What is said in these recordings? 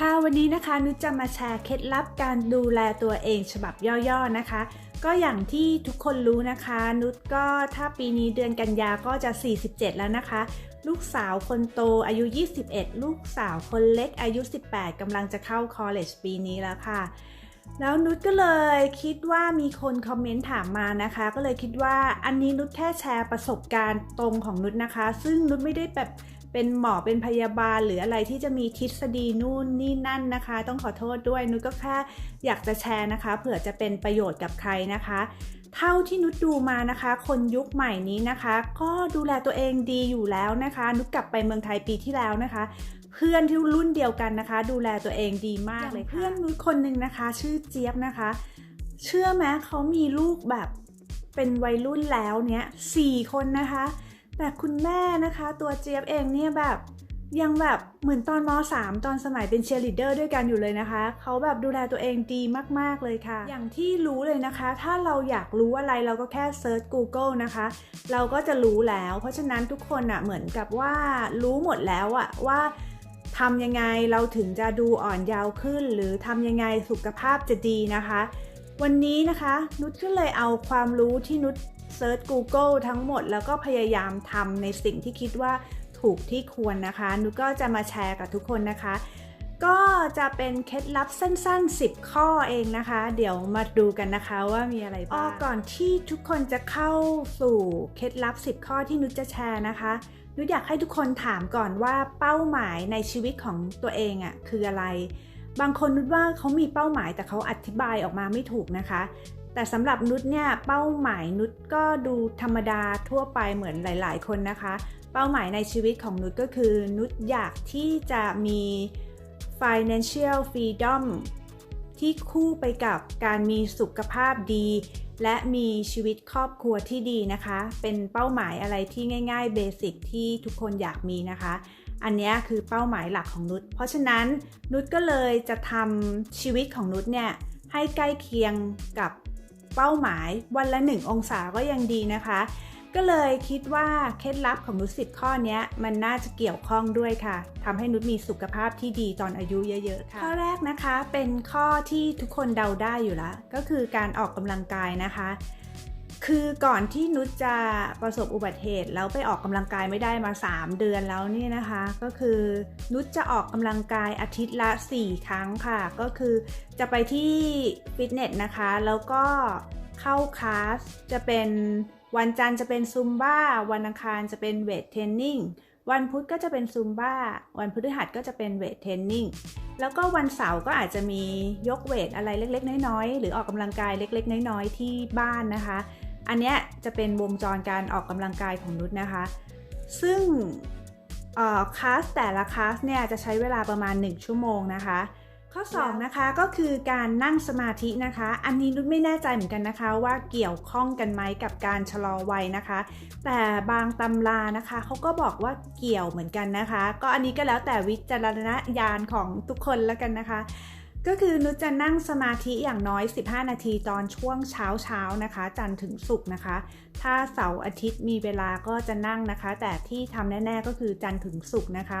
ค่ะวันนี้นะคะนุชจะมาแชร์เคล็ดลับการดูแลตัวเองฉบับย่อๆนะคะ ก็อย่างที่ทุกคนรู้นะคะ นุชก็ถ้าปีนี้เดือนกันยาก็จะ 47 แล้วนะคะ ลูกสาวคนโตอายุ 21 ลูกสาวคนเล็กอายุ 18กำลังจะเข้าคอลเลจปีนี้แล้วค่ะ แล้วนุชก็เลยคิดว่ามีคนคอมเมนต์ถามมานะคะ ก็เลยคิดว่าอันนี้นุชแค่แชร์ประสบการณ์ตรงของนุชนะคะ ซึ่งนุชไม่ได้แบบ เป็นหมอเป็นพยาบาลหรืออะไรที่จะมีทฤษฎีนู่นนี่นั่นนะคะ ต้องขอโทษด้วยนุชก็แค่อยากจะแชร์นะคะ เผื่อจะเป็นประโยชน์กับใครนะคะ เท่าที่นุชดูมานะคะ คนยุคใหม่นี้นะคะ ก็ดูแลตัวเองดีอยู่แล้วนะคะ นุชกลับไปเมืองไทยปีที่แล้วนะคะเพื่อนที่รุ่นเดียวกันนะคะ ดูแลตัวเองดีมากเลยเพื่อนนุชคนหนึ่งนะคะ ชื่อเจี๊ยบนะคะ เชื่อไหมเขามีลูกแบบเป็นวัยรุ่นแล้วเนี้ยสี่คนนะคะ แต่คุณแม่นะคะตัวเจี๊ยบเองเนี่ยแบบยังแบบเหมือนตอนม .3 ตอนสมัยเป็นเชียร์ลีดเดอร์ด้วยกันอยู่เลยนะคะ เขาแบบดูแลตัวเองดีมาก ๆ เลยค่ะ อย่างที่รู้เลยนะคะ ถ้าเราอยากรู้อะไรเราก็แค่เซิร์ช Google นะคะ เราก็จะรู้แล้ว เพราะฉะนั้นทุกคนอะ่ะเหมือนกับว่ารู้หมดแล้วอะว่าทำยังไงเราถึงจะดูอ่อนเยาว์ขึ้น หรือทำยังไงสุขภาพจะดีนะคะ วันนี้นะคะนุชก็เลยเอาความรู้ที่นุช เซิร์ช Google ทั้งหมด แล้วก็พยายามทำในสิ่งที่คิดว่าถูกที่ควรนะคะ นุก็จะมาแชร์กับทุกคนนะคะ ก็จะเป็นเคล็ดลับสั้นๆ 10 ข้อเองนะคะ เดี๋ยวมาดูกันนะคะว่ามีอะไรบ้างก่อนที่ทุกคนจะเข้าสู่เคล็ดลับ 10 ข้อที่นุจะแชร์นะคะนุอยากให้ทุกคนถามก่อนว่าเป้าหมายในชีวิตของตัวเองอะ่ะคืออะไร บางคนนุชว่าเขามีเป้าหมายแต่เขาอธิบายออกมาไม่ถูกนะคะ แต่สำหรับนุชเนี่ยเป้าหมายนุชก็ดูธรรมดาทั่วไปเหมือนหลาย ๆ คนนะคะ เป้าหมายในชีวิตของนุชก็คือ นุชอยากที่จะมี financial freedom ที่คู่ไปกับการมีสุขภาพดี และมีชีวิตครอบครัวที่ดีนะคะ เป็นเป้าหมายอะไรที่ง่ายๆเบสิกที่ทุกคนอยากมีนะคะ อันนี้คือเป้าหมายหลักของนุชเพราะฉะนั้นนุชก็เลยจะทำชีวิตของนุชเนี่ยให้ใกล้เคียงกับ เป้าหมายวันละหนึ่งองศาก็ยังดีนะคะ ก็เลยคิดว่าเคล็ดลับของนุชสิบข้อนี้มันน่าจะเกี่ยวข้องด้วยค่ะทำให้นุชมีสุขภาพที่ดีตอนอายุเยอะๆค่ะข้อแรกนะคะเป็นข้อที่ทุกคนเดาได้อยู่แล้วก็คือการออกกำลังกายนะคะ คือก่อนที่นุชจะประสบอุบัติเหตุแล้วไปออกกำลังกายไม่ได้มา 3 เดือนแล้วนี่นะคะ ก็คือนุชจะออกกำลังกายอาทิตย์ละ 4 ครั้งค่ะ ก็คือจะไปที่ฟิตเนสนะคะ แล้วก็เข้าคลาสจะเป็นวันจันทร์จะเป็นซุมบ้า วันอังคารจะเป็นเวทเทรนนิ่งวันพุธก็จะเป็นซุมบ้า วันพฤหัสก็จะเป็นเวทเทรนนิ่ง แล้วก็วันเสาร์ก็อาจจะมียกเวทอะไรเล็กๆ น้อยๆ หรือออกกำลังกายเล็กๆ น้อยๆ ที่บ้านนะคะ อันเนี้ยจะเป็นวงจรการออกกำลังกายของนุชนะคะ ซึ่งคลาสแต่ละคลาสเนี่ยจะใช้เวลาประมาณ 1 ชั่วโมงนะคะ ข้อ 2 นะคะก็คือการนั่งสมาธินะคะ อันนี้นุชไม่แน่ใจเหมือนกันนะคะว่าเกี่ยวข้องกันไหมกับการชะลอวัยนะคะ แต่บางตำรานะคะเขาก็บอกว่าเกี่ยวเหมือนกันนะคะ ก็อันนี้ก็แล้วแต่วิจารณญาณของทุกคนแล้วกันนะคะ ก็คือนุชจะนั่งสมาธิอย่างน้อย 15 นาทีตอนช่วงเช้าเช้านะคะ จันทร์ถึงศุกร์นะคะ ถ้าเสาร์อาทิตย์มีเวลาก็จะนั่งนะคะ แต่ที่ทำแน่ ๆก็คือจันทร์ถึงศุกร์นะคะ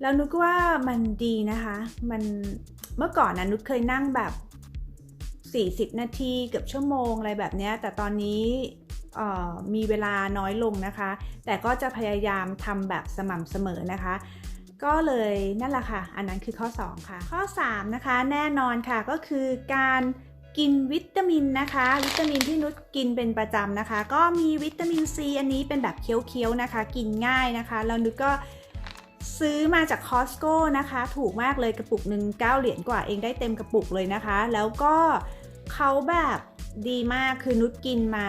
แล้วนุชก็ว่ามันดีนะคะ มันเมื่อก่อนนะนุชเคยนั่งแบบ 40 นาทีเกือบชั่วโมงอะไรแบบนี้แต่ตอนนี้มีเวลาน้อยลงนะคะ แต่ก็จะพยายามทำแบบสม่ำเสมอนะคะ ก็เลยนั่นแหละค่ะ อันนั้นคือข้อ 2 ค่ะ ข้อ 3 นะคะ แน่นอนค่ะก็คือการกินวิตามินนะคะ วิตามินที่นุชกินเป็นประจำนะคะ ก็มีวิตามินซีอันนี้เป็นแบบเคี้ยวๆนะคะ กินง่ายนะคะ แล้วนุชก็ซื้อมาจากคอสโก้นะคะ ถูกมากเลยกระปุกหนึ่ง9เหรียญกว่าเองได้เต็มกระปุกเลยนะคะ แล้วก็เขาแบบดีมากคือนุชกินมา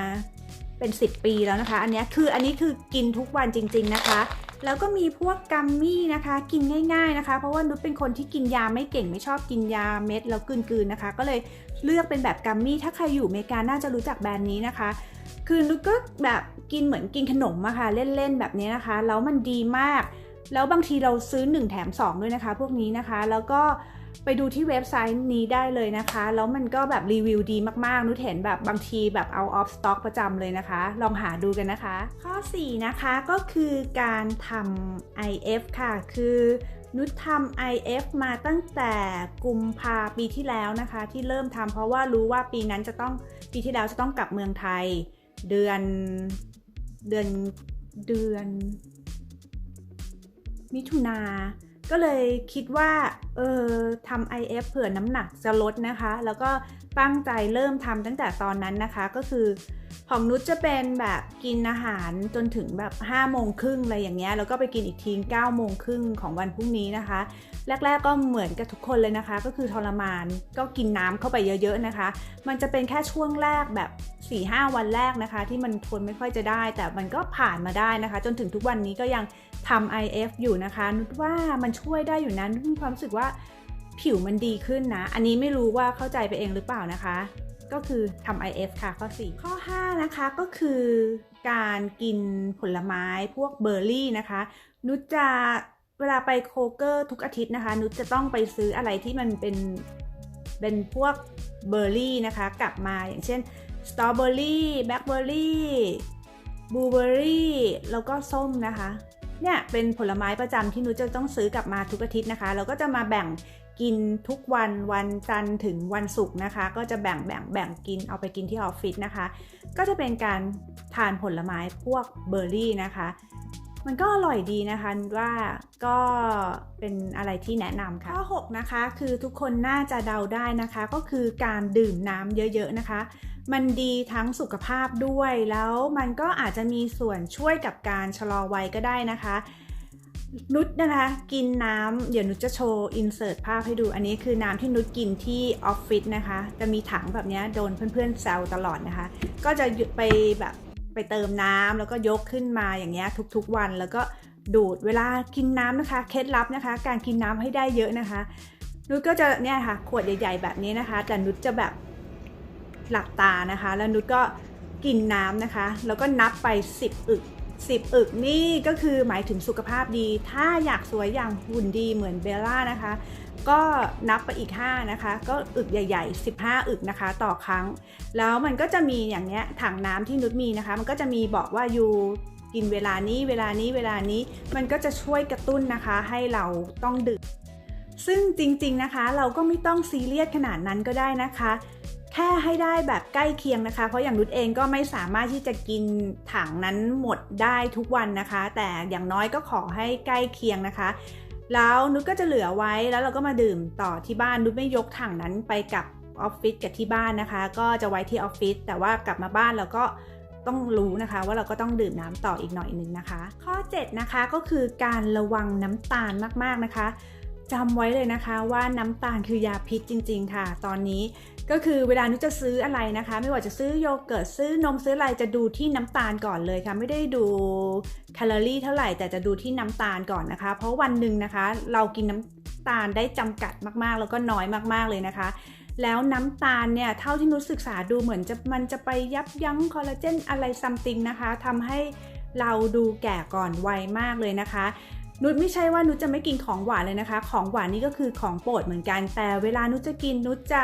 เป็น 10 ปีแล้วนะคะ อันนี้คืออันนี้คือกินทุกวันจริง ๆนะคะ แล้วก็มีพวกกัมมี่นะคะ กินง่าย ๆนะคะ เพราะว่านุชเป็นคนที่กินยาไม่เก่งไม่ชอบกินยาเม็ดแล้วกืนๆนะคะ ก็เลยเลือกเป็นแบบกัมมี่ถ้าใครอยู่อเมริกาน่าจะรู้จักแบรนด์นี้นะคะ คือนุชก็แบบกินเหมือนกินขนมอะคะ่ะเล่นๆแบบนี้นะคะแล้วมันดีมาก แล้วบางทีเราซื้อ 1 แถม 2 ด้วยนะคะ พวกนี้นะคะแล้วก็ ไปดูที่เว็บไซต์นี้ได้เลยนะคะ แล้วมันก็แบบรีวิวดีมากๆ นุชเห็นแบบบางทีแบบเอาออฟสต็อกประจำเลยนะคะ ลองหาดูกันนะคะ ข้อ 4 นะคะก็คือการทำ IF ค่ะ คือนุชทำ IF มาตั้งแต่กุมภาปีที่แล้วนะคะ ที่เริ่มทำเพราะว่ารู้ว่าปีนั้นจะต้องปีที่แล้วจะต้องกลับเมืองไทย เดือนเดือนเดือน มิถุนา ก็เลยคิดว่าเออทำ IF เผื่อน้ำหนักจะลดนะคะ แล้วก็ ตั้งใจเริ่มทำตั้งแต่ตอนนั้นนะคะ ก็คือของนุชจะเป็นแบบกินอาหารจนถึงแบบ5้าโมงครึ่งอะไรอย่างเงี้ยแล้วก็ไปกินอีกที9ก้าโมงครึ่งของวันพรุ่งนี้นะคะ แรก ๆก็เหมือนกับทุกคนเลยนะคะ ก็คือทรมานก็กินน้ำเข้าไปเยอะๆนะคะ มันจะเป็นแค่ช่วงแรกแบบ4ี่ห้าวันแรกนะคะ ที่มันทนไม่ค่อยจะได้ แต่มันก็ผ่านมาได้นะคะ จนถึงทุกวันนี้ก็ยังทำ IF อยู่นะคะ นุชว่ามันช่วยได้อยู่นะนุชมีความรู้สึกว่า ผิวมันดีขึ้นนะ อันนี้ไม่รู้ว่าเข้าใจไปเองหรือเปล่านะคะ ก็คือทำ IF ค่ะข้อ 4 ข้อ 5 นะคะก็คือการกินผลไม้พวกเบอร์รี่นะคะ นุชจะเวลาไปโคเกอร์ทุกอาทิตย์นะคะ นุชจะต้องไปซื้ออะไรที่มันเป็นเป็นพวกเบอร์รี่นะคะ กลับมาอย่างเช่นสตรอเบอรี่แบล็คเบอร์รี่บลูเบอรี่แล้วก็ส้มนะคะ เนี่ยเป็นผลไม้ประจำที่นุชจะต้องซื้อกลับมาทุกอาทิตย์นะคะ เราก็จะมาแบ่ง กินทุกวันวันจันทร์ถึงวันศุกร์นะคะ ก็จะแบ่งแบ่งแบ่งกินเอาไปกินที่ออฟฟิศนะคะ ก็จะเป็นการทานผลไม้พวกเบอร์รี่นะคะ มันก็อร่อยดีนะคะว่าก็เป็นอะไรที่แนะนำค่ะข้อ6นะคะ คือทุกคนน่าจะเดาได้นะคะ ก็คือการดื่มน้ำเยอะๆนะคะมันดีทั้งสุขภาพด้วยแล้วมันก็อาจจะมีส่วนช่วยกับการชะลอวัยก็ได้นะคะ นุชนะคะ กินน้ำเดี๋ยวนุชจะโชว์อินเสิร์ตภาพให้ดู อันนี้คือน้ำที่นุชกินที่ออฟฟิศนะคะ จะมีถังแบบนี้โดนเพื่อนๆแซวตลอดนะคะ ก็จะไปแบบไปเติมน้ำแล้วก็ยกขึ้นมาอย่างเงี้ยทุกๆวันแล้วก็ดูดเวลากินน้ำนะคะ เคล็ดลับนะคะ การกินน้ำให้ได้เยอะนะคะ นุชก็จะเนี่ยค่ะ ขวดใหญ่ ๆ แบบนี้นะคะ แต่นุชจะแบบหลับตานะคะ แล้วนุชก็กินน้ำนะคะ แล้วก็นับไป 10 อึก 10 อึกนี่ก็คือหมายถึงสุขภาพดี ถ้าอยากสวยอย่างหุ่นดีเหมือนเบลล่านะคะ ก็นับไปอีก 5 นะคะ ก็อึกใหญ่ ๆ 15 อึกนะคะ ต่อครั้ง แล้วมันก็จะมีอย่างเนี้ยถังน้ำที่นุชมีนะคะ มันก็จะมีบอกว่าอยู่กินเวลานี้เวลานี้เวลานี้มันก็จะช่วยกระตุ้นนะคะ ให้เราต้องดื่มซึ่งจริงๆนะคะ เราก็ไม่ต้องซีเรียสขนาดนั้นก็ได้นะคะ แค่ให้ได้แบบใกล้เคียงนะคะ เพราะอย่างนุชเองก็ไม่สามารถที่จะกินถังนั้นหมดได้ทุกวันนะคะ แต่อย่างน้อยก็ขอให้ใกล้เคียงนะคะ แล้วนุชก็จะเหลือไว้แล้วเราก็มาดื่มต่อที่บ้านนุชไม่ยกถังนั้นไปกับออฟฟิศกับที่บ้านนะคะ ก็จะไว้ที่ออฟฟิศแต่ว่ากลับมาบ้านเราก็ต้องรู้นะคะว่าเราก็ต้องดื่มน้ำต่ออีกหน่อยนึงนะคะ ข้อ 7 นะคะก็คือการระวังน้ำตาลมากๆนะคะจำไว้เลยนะคะว่าน้ำตาลคือยาพิษจริง ๆ ค่ะ ตอนนี้ ก็คือเวลานุจะซื้ออะไรนะคะ ไม่ว่าจะซื้อโยเกิร์ตซื้อนมซื้ออะไรจะดูที่น้ำตาลก่อนเลยค่ะ ไม่ได้ดูแคลอรี่เท่าไหร่แต่จะดูที่น้ำตาลก่อนนะคะ เพราะวันหนึ่งนะคะ เรากินน้ำตาลได้จำกัดมากๆ แล้วก็น้อยมากๆเลยนะคะ แล้วน้ำตาลเนี่ยเท่าที่นุศึกษาดูเหมือนจะมันจะไปยับยั้งคอลลาเจนอะไรซัมติงนะคะทำให้เราดูแก่ก่อนวัยมากเลยนะคะนุชไม่ใช่ว่านุชจะไม่กินของหวานเลยนะคะ ของหวานนี่ก็คือของโปรดเหมือนกัน แต่เวลานุชจะกินนุชจะ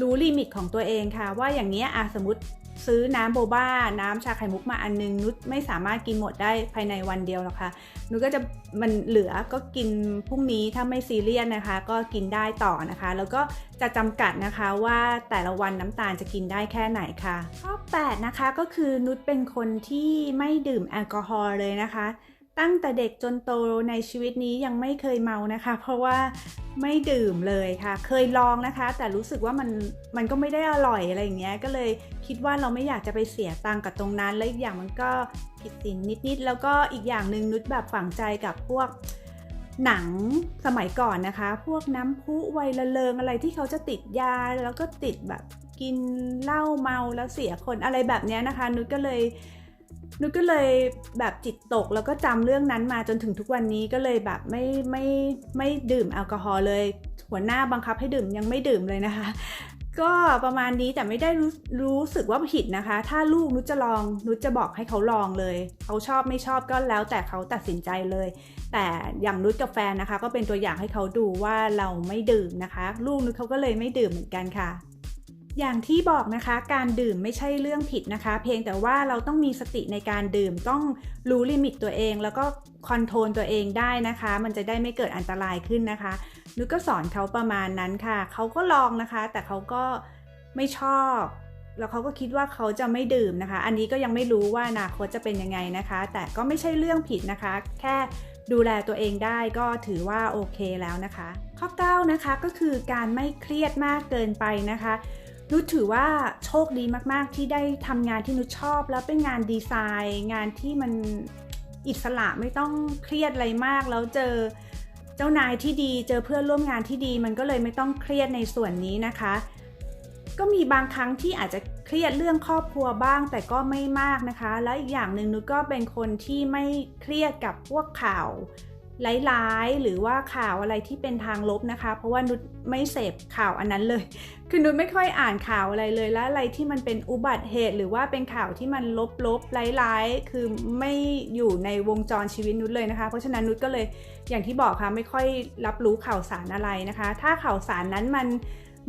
รู้ลิมิตของตัวเองค่ะ ว่าอย่างนี้อะสมมติซื้อน้ำโบบ้า น้ำชาไข่มุกมาอันนึง นุชไม่สามารถกินหมดได้ภายในวันเดียวหรอกค่ะ นุชก็จะมันเหลือก็กินพรุ่งนี้ถ้าไม่ซีเรียสนะคะ ก็กินได้ต่อนะคะ แล้วก็จะจำกัดนะคะว่าแต่ละวันน้ำตาลจะกินได้แค่ไหนค่ะข้อ8นะคะก็คือนุชเป็นคนที่ไม่ดื่มแอลกอฮอล์เลยนะคะ ตั้งแต่เด็กจนโตในชีวิตนี้ยังไม่เคยเมานะคะ เพราะว่าไม่ดื่มเลยค่ะ เคยลองนะคะ แต่รู้สึกว่ามันมันก็ไม่ได้อร่อยอะไรอย่างเงี้ยก็เลยคิดว่าเราไม่อยากจะไปเสียตังค์กับตรงนั้น และอีกอย่างมันก็ผิดศีลนิดๆ แล้วก็อีกอย่างหนึ่งนุชแบบฝังใจกับพวกหนังสมัยก่อนนะคะ พวกน้ำพุไวละเลงอะไรที่เขาจะติดยาแล้วก็ติดแบบกินเหล้าเมาแล้วเสียคนอะไรแบบนี้นะคะ นุชก็เลย นุชก็เลยแบบจิตตกแล้วก็จำเรื่องนั้นมาจนถึงทุกวันนี้ก็เลยแบบไม่ไม่ไม่ดื่มแอลกอฮอล์เลย หัวหน้าบังคับให้ดื่มยังไม่ดื่มเลยนะคะ ก็ประมาณนี้แต่ไม่ได้รู้รู้สึกว่าผิดนะคะ ถ้าลูกนุชจะลองนุชจะบอกให้เขาลองเลยเขาชอบไม่ชอบก็แล้วแต่เขาตัดสินใจเลย แต่อย่างนุชกับแฟนนะคะ ก็เป็นตัวอย่างให้เขาดูว่าเราไม่ดื่มนะคะ ลูกนุชเขาก็เลยไม่ดื่มเหมือนกันค่ะ อย่างที่บอกนะคะการดื่มไม่ใช่เรื่องผิดนะคะ เพียงแต่ว่าเราต้องมีสติในการดื่มต้องรู้ลิมิตตัวเอง แล้วก็คอนโทรลตัวเองได้นะคะ มันจะได้ไม่เกิดอันตรายขึ้นนะคะนุกก็สอนเขาประมาณนั้นค่ะ เขาก็ลองนะคะ แต่เขาก็ไม่ชอบ แล้วเขาก็คิดว่าเขาจะไม่ดื่มนะคะ อันนี้ก็ยังไม่รู้ว่าอนาคตจะเป็นยังไงนะคะ แต่ก็ไม่ใช่เรื่องผิดนะคะ แค่ดูแลตัวเองได้ก็ถือว่าโอเคแล้วนะคะ ข้อ 9 นะคะก็คือการไม่เครียดมากเกินไปนะคะ นุชถือว่าโชคดีมาก ๆ ที่ได้ทำงานที่นุชชอบ แล้วเป็นงานดีไซน์ งานที่มันอิสระไม่ต้องเครียดอะไรมาก แล้วเจอเจ้านายที่ดีเจอเพื่อนร่วมงานที่ดี มันก็เลยไม่ต้องเครียดในส่วนนี้นะคะ ก็มีบางครั้งที่อาจจะเครียดเรื่องครอบครัวบ้างแต่ก็ไม่มากนะคะ แล้วอีกอย่างหนึ่งนุชก็เป็นคนที่ไม่เครียดกับพวกข่าวร้ายๆหรือว่าข่าวอะไรที่เป็นทางลบนะคะ เพราะว่านุชไม่เสพข่าวอันนั้นเลย คือนุชไม่ค่อยอ่านข่าวอะไรเลยแล้วอะไรที่มันเป็นอุบัติเหตุ หรือว่าเป็นข่าวที่มันลบๆร้ายๆ คือไม่อยู่ในวงจรชีวิตนุชเลยนะคะ เพราะฉะนั้นนุชก็เลยอย่างที่บอกค่ะไม่ค่อยรับรู้ข่าวสารอะไรนะคะ ถ้าข่าวสารนั้นมัน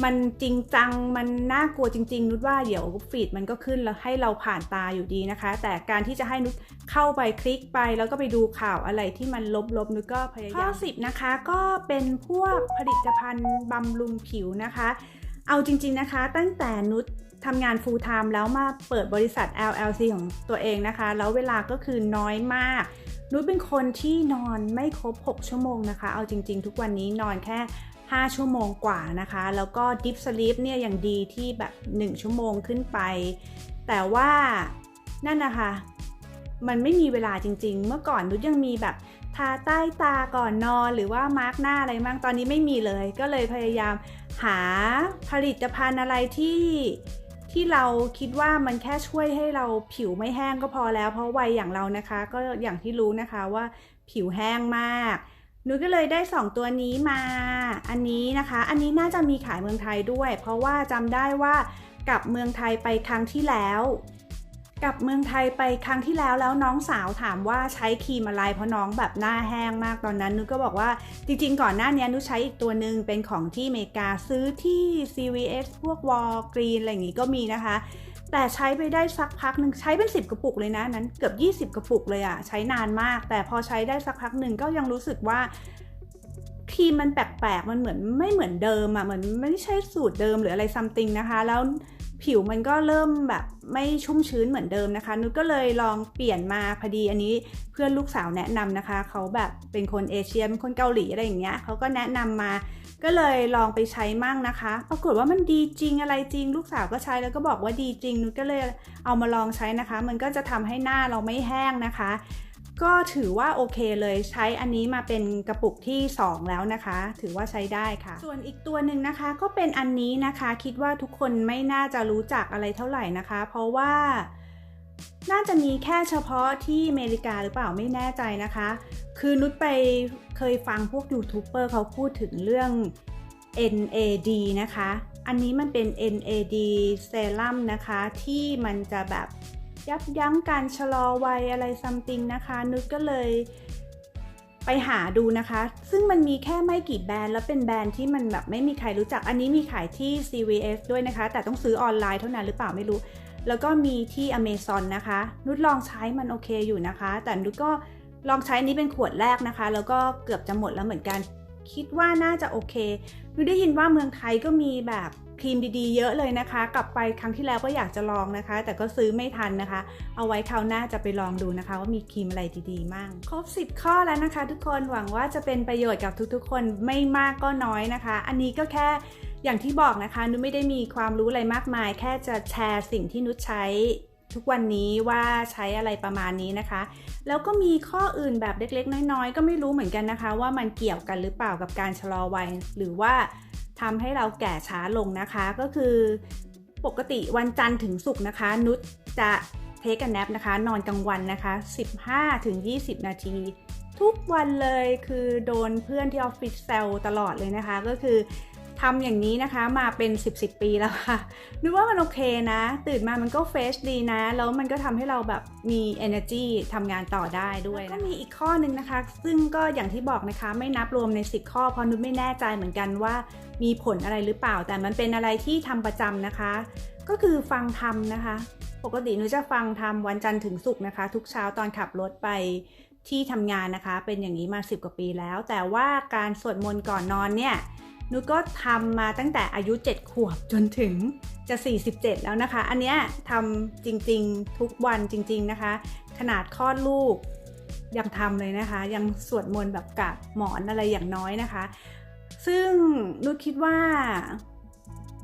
มันจริงจังมันน่ากลัวจริง ๆ นุชว่าเดี๋ยวฟีดมันก็ขึ้นแล้วให้เราผ่านตาอยู่ดีนะคะ แต่การที่จะให้นุชเข้าไปคลิกไป แล้วก็ไปดูข่าวอะไรที่มันลบๆนุชก็พยายามข้อสิบนะคะก็เป็นพวกผลิตภัณฑ์บำรุงผิวนะคะ เอาจริง ๆนะคะ ตั้งแต่นุชทำงาน full time แล้วมาเปิดบริษัท LLC ของตัวเองนะคะ แล้วเวลาก็คือน้อยมาก นุชเป็นคนที่นอนไม่ครบ 6 ชั่วโมงนะคะ เอาจริง ๆ ทุกวันนี้นอนแค่ 5 ชั่วโมงกว่านะคะ แล้วก็ Deep Sleep เนี่ยอย่างดีที่แบบ 1 ชั่วโมงขึ้นไป แต่ว่านั่นนะคะ มันไม่มีเวลาจริง ๆ เมื่อก่อนนุชยังมีแบบ ทาใต้ตาก่อนนอนหรือว่ามาร์กหน้าอะไรบ้างตอนนี้ไม่มีเลย ก็เลยพยายามหาผลิตภัณฑ์อะไรที่ที่เราคิดว่ามันแค่ช่วยให้เราผิวไม่แห้งก็พอแล้ว เพราะวัยอย่างเรานะคะ ก็อย่างที่รู้นะคะว่าผิวแห้งมากหนุ้ยก็เลยได้ 2 ตัวนี้มา อันนี้นะคะ อันนี้น่าจะมีขายเมืองไทยด้วย เพราะว่าจำได้ว่ากลับเมืองไทยไปครั้งที่แล้ว กับเมืองไทยไปครั้งที่แล้วแล้วน้องสาวถามว่าใช้ครีมอะไรเพราะน้องแบบหน้าแห้งมากตอนนั้นนุก็บอกว่าจริงๆ ก่อนหน้านี้นุใช้อีกตัวหนึ่งเป็นของที่อเมริกาซื้อที่ CVS พวกวอลกรีนอะไรอย่างงี้ก็มีนะคะ แต่ใช้ไปได้สักพักหนึ่งใช้เป็น 10 กระปุกเลยนะนั้นเกือบ 20 กระปุกเลยอะใช้นานมาก แต่พอใช้ได้สักพักหนึ่งก็ยังรู้สึกว่าครีมมันแปลกๆมันเหมือนไม่เหมือนเดิมอะเหมือนไม่ใช่สูตรเดิมหรืออะไรซัมติงนะคะแล้ว ผิวมันก็เริ่มแบบไม่ชุ่มชื้นเหมือนเดิมนะคะ นุชก็เลยลองเปลี่ยนมาพอดีอันนี้เพื่อนลูกสาวแนะนำนะคะ เขาแบบเป็นคนเอเชียเป็นคนเกาหลีอะไรอย่างเงี้ยเขาก็แนะนำมา ก็เลยลองไปใช้มั่งนะคะ ปรากฏว่ามันดีจริงอะไรจริง ลูกสาวก็ใช้แล้วก็บอกว่าดีจริง นุชก็เลยเอามาลองใช้นะคะ มันก็จะทำให้หน้าเราไม่แห้งนะคะ ก็ถือว่าโอเคเลยใช้อันนี้มาเป็นกระปุกที่ 2 แล้วนะคะ ถือว่าใช้ได้ค่ะ ส่วนอีกตัวหนึ่งนะคะก็เป็นอันนี้นะคะ คิดว่าทุกคนไม่น่าจะรู้จักอะไรเท่าไหร่นะคะ เพราะว่าน่าจะมีแค่เฉพาะที่อเมริกาหรือเปล่าไม่แน่ใจนะคะ คือนุชไปเคยฟังพวกยูทูบเบอร์เขาพูดถึงเรื่อง NAD นะคะ อันนี้มันเป็น NAD เซรั่มนะคะ ที่มันจะแบบ ยับยั้งการชะลอวัยอะไรซัมติงนะคะ นุชก็เลยไปหาดูนะคะ ซึ่งมันมีแค่ไม่กี่แบรนด์แล้วเป็นแบรนด์ที่มันแบบไม่มีใครรู้จัก อันนี้มีขายที่ CVS ด้วยนะคะ แต่ต้องซื้อออนไลน์เท่านั้นหรือเปล่าไม่รู้ แล้วก็มีที่ Amazon นะคะ นุชลองใช้มันโอเคอยู่นะคะ แต่นุชก็ลองใช้นี้เป็นขวดแรกนะคะ แล้วก็เกือบจะหมดแล้วเหมือนกัน คิดว่าน่าจะโอเคนุชได้ยินว่าเมืองไทยก็มีแบบ ครีมดีๆ เยอะเลยนะคะ กลับไปครั้งที่แล้วก็อยากจะลองนะคะ แต่ก็ซื้อไม่ทันนะคะ เอาไว้คราวหน้าจะไปลองดูนะคะ ว่ามีครีมอะไรดีๆมั่งครบ 10 ข้อแล้วนะคะ ทุกคนหวังว่าจะเป็นประโยชน์กับทุกๆ คนไม่มากก็น้อยนะคะ อันนี้ก็แค่อย่างที่บอกนะคะ นุชไม่ได้มีความรู้อะไรมากมาย แค่จะแชร์สิ่งที่นุชใช้ทุกวันนี้ว่าใช้อะไรประมาณนี้นะคะ แล้วก็มีข้ออื่นแบบเล็กๆ น้อยๆ ก็ไม่รู้เหมือนกันนะคะ ว่ามันเกี่ยวกันหรือเปล่ากับการชะลอวัยหรือว่า ทำให้เราแก่ช้าลงนะคะก็คือปกติวันจันทร์ถึงศุกร์นะคะ นุชจะเทคกันแนปนะคะ นอนกลางวันนะคะ 15-20 นาที ทุกวันเลยคือโดนเพื่อนที่ออฟฟิศแซวตลอดเลยนะคะ ก็คือ ทำอย่างนี้นะคะมาเป็น 10บสปีแล้วค่ะนึกว่ามันโอเคนะ ตื่นมามันก็เฟชดีนะ แล้วมันก็ทำให้เราแบบมี energy ทำงานต่อได้ด้วยก็มีอีกข้อหนึ่งนะคะ ซึ่งก็อย่างที่บอกนะคะ ไม่นับรวมใน 10 ข้อ เพราะนุชไม่แน่ใจเหมือนกันว่ามีผลอะไรหรือเปล่า แต่มันเป็นอะไรที่ทำประจำนะคะ ก็คือฟังทำนะคะ ปกตินุชจะฟังทำวันจันทร์ถึงศุกร์นะคะ ทุกเช้าตอนขับรถไปที่ทำงานนะคะ เป็นอย่างนี้มา 10 กว่าปีแล้ว แต่ว่าการสวดมนต์ก่อนนอนเนี่ย นุก็ทำมาตั้งแต่อายุ 7 ขวบจนถึงจะ 47 แล้วนะคะ อันเนี้ยทำจริงๆทุกวันจริง ๆนะคะ ขนาดคลอดลูกยังทำเลยนะคะ ยังสวดมนต์แบบกับหมอนอะไรอย่างน้อยนะคะ ซึ่งนุชคิดว่า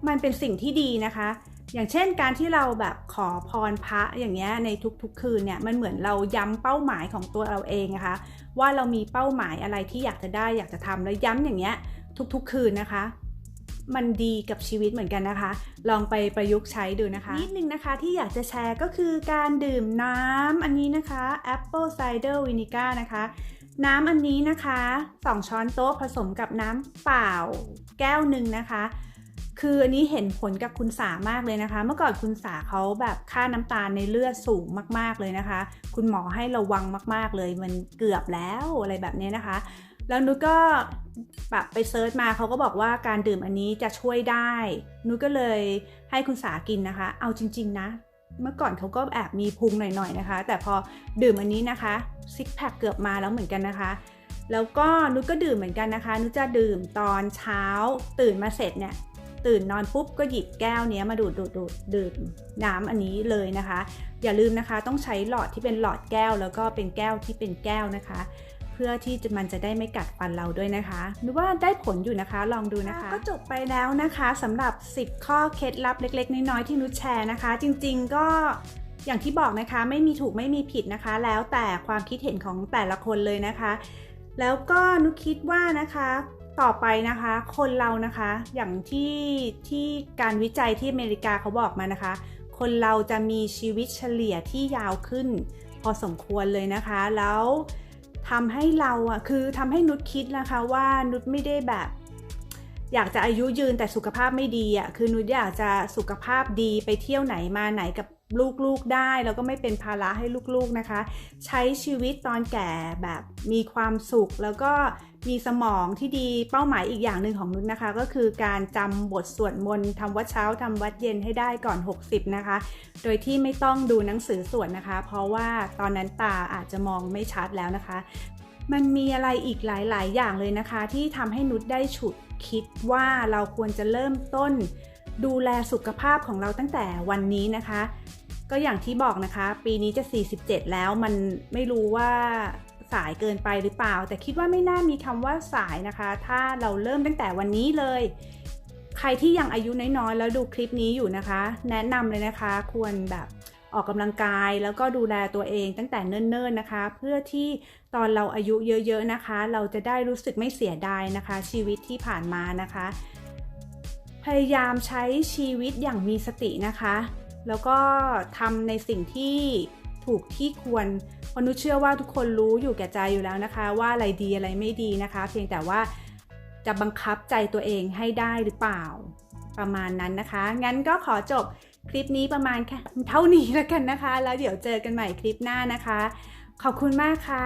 มันเป็นสิ่งที่ดีนะคะ อย่างเช่นการที่เราแบบขอพรพระอย่างเงี้ยในทุกๆ คืนเนี่ย มันเหมือนเราย้ำเป้าหมายของตัวเราเองนะคะ ว่าเรามีเป้าหมายอะไรที่อยากจะได้อยากจะทำแล้วย้ำอย่างเงี้ย ทุกๆ คืนนะคะ มันดีกับชีวิตเหมือนกันนะคะ ลองไปประยุกต์ใช้ดูนะคะ นิดนึงนะคะที่อยากจะแชร์ก็คือการดื่มน้ำอันนี้นะคะ Apple Cider Vinegar นะคะ น้ำอันนี้นะคะ 2 ช้อนโต๊ะผสมกับน้ำเปล่าแก้วหนึ่งนะคะคืออันนี้เห็นผลกับคุณสามากเลยนะคะ เมื่อก่อนคุณสาเขาแบบค่าน้ำตาลในเลือดสูงมากๆเลยนะคะ คุณหมอให้ระวังมากๆเลยมันเกือบแล้วอะไรแบบนี้นะคะ แล้วนุก็แบบไปเซิร์ชมาเขาก็บอกว่าการดื่มอันนี้จะช่วยได้ นุก็เลยให้คุณสากินนะคะ เอาจริง ๆ นะ เมื่อก่อนเขาก็แอบมีพุงหน่อยๆนะคะ แต่พอดื่มอันนี้นะคะซิกแพคเกือบมาแล้วเหมือนกันนะคะ แล้วก็นุก็ดื่มเหมือนกันนะคะ นุจะดื่มตอนเช้าตื่นมาเสร็จเนี่ยตื่นนอนปุ๊บก็หยิบแก้วเนี้ยมาดูดดูดดูดดื่มน้ำอันนี้เลยนะคะ อย่าลืมนะคะต้องใช้หลอดที่เป็นหลอดแก้วแล้วก็เป็นแก้วที่เป็นแก้วนะคะ เพื่อที่มันจะได้ไม่กัดฟันเราด้วยนะคะนึกว่าได้ผลอยู่นะคะลองดูนะคะ ก็จบไปแล้วนะคะสำหรับ 10 ข้อเคล็ดลับเล็ก ๆ น้อยๆที่นุชแชร์นะคะ จริง ๆก็อย่างที่บอกนะคะไม่มีถูกไม่มีผิดนะคะ แล้วแต่ความคิดเห็นของแต่ละคนเลยนะคะ แล้วก็นุคิดว่านะคะต่อไปนะคะ คนเรานะคะ อย่างที่ที่การวิจัยที่อเมริกาเขาบอกมานะคะ คนเราจะมีชีวิตเฉลี่ยที่ยาวขึ้น พอสมควรเลยนะคะ แล้ว ทำให้เราอะคือทำให้นุชคิดนะคะว่านุชไม่ได้แบบ อยากจะอายุยืนแต่สุขภาพไม่ดีอะคือนุชอยากจะสุขภาพดีไปเที่ยวไหนมาไหนกับลูกๆได้ แล้วก็ไม่เป็นภาระให้ลูกๆนะคะ ใช้ชีวิตตอนแก่แบบมีความสุขแล้วก็ มีสมองที่ดีเป้าหมายอีกอย่างหนึ่งของนุชนะคะ ก็คือการจำบทสวดมนต์ทำวัดเช้าทำวัดเย็นให้ได้ก่อน 60 นะคะ โดยที่ไม่ต้องดูหนังสือสวดนะคะ เพราะว่าตอนนั้นตาอาจจะมองไม่ชัดแล้วนะคะ มันมีอะไรอีกหลาย ๆ อย่างเลยนะคะ ที่ทำให้นุชได้ฉุดคิดว่าเราควรจะเริ่มต้น ดูแลสุขภาพของเราตั้งแต่วันนี้นะคะ ก็อย่างที่บอกนะคะ ปีนี้จะ 47 แล้วมันไม่รู้ว่า สายเกินไปหรือเปล่า แต่คิดว่าไม่น่ามีคำว่าสายนะคะ ถ้าเราเริ่มตั้งแต่วันนี้เลย ใครที่ยังอายุน้อยๆแล้วดูคลิปนี้อยู่นะคะ แนะนำเลยนะคะ ควรแบบออกกำลังกายแล้วก็ดูแลตัวเองตั้งแต่เนิ่นๆนะคะ เพื่อที่ตอนเราอายุเยอะๆนะคะ เราจะได้รู้สึกไม่เสียดายนะคะ ชีวิตที่ผ่านมานะคะ พยายามใช้ชีวิตอย่างมีสตินะคะ แล้วก็ทำในสิ่งที่ ถูกที่ควรเพราะนุเชื่อว่าทุกคนรู้อยู่แก่ใจอยู่แล้วนะคะ ว่าอะไรดีอะไรไม่ดีนะคะ เพียงแต่ว่าจะบังคับใจตัวเองให้ได้หรือเปล่า ประมาณนั้นนะคะ งั้นก็ขอจบคลิปนี้ประมาณแค่เท่านี้แล้วกันนะคะ แล้วเดี๋ยวเจอกันใหม่คลิปหน้านะคะ ขอบคุณมากค่ะ